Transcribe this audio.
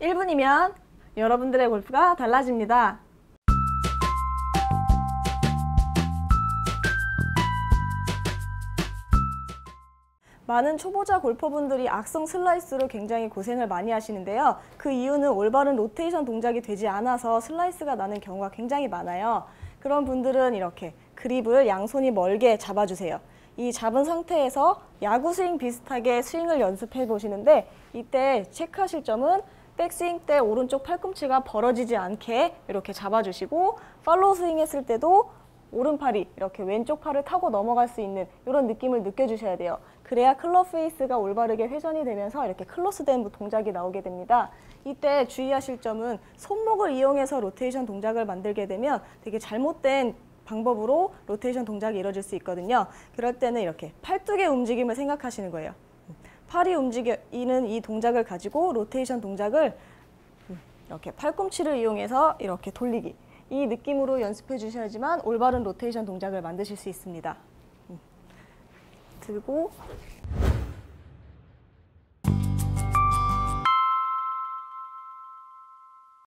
1분이면 여러분들의 골프가 달라집니다. 많은 초보자 골퍼분들이 악성 슬라이스로 굉장히 고생을 많이 하시는데요. 그 이유는 올바른 로테이션 동작이 되지 않아서 슬라이스가 나는 경우가 굉장히 많아요. 그런 분들은 이렇게 그립을 양손이 멀게 잡아주세요. 이 잡은 상태에서 야구 스윙 비슷하게 스윙을 연습해 보시는데 이때 체크하실 점은 백스윙 때 오른쪽 팔꿈치가 벌어지지 않게 이렇게 잡아주시고 팔로우 스윙 했을 때도 오른팔이 이렇게 왼쪽 팔을 타고 넘어갈 수 있는 이런 느낌을 느껴주셔야 돼요. 그래야 클럽 페이스가 올바르게 회전이 되면서 이렇게 클로스된 동작이 나오게 됩니다. 이때 주의하실 점은 손목을 이용해서 로테이션 동작을 만들게 되면 되게 잘못된 방법으로 로테이션 동작이 이루어질 수 있거든요. 그럴 때는 이렇게 팔뚝의 움직임을 생각하시는 거예요. 팔이 움직이는 이 동작을 가지고 로테이션 동작을 이렇게 팔꿈치를 이용해서 이렇게 돌리기. 이 느낌으로 연습해 주셔야지만 올바른 로테이션 동작을 만드실 수 있습니다. 음. 들고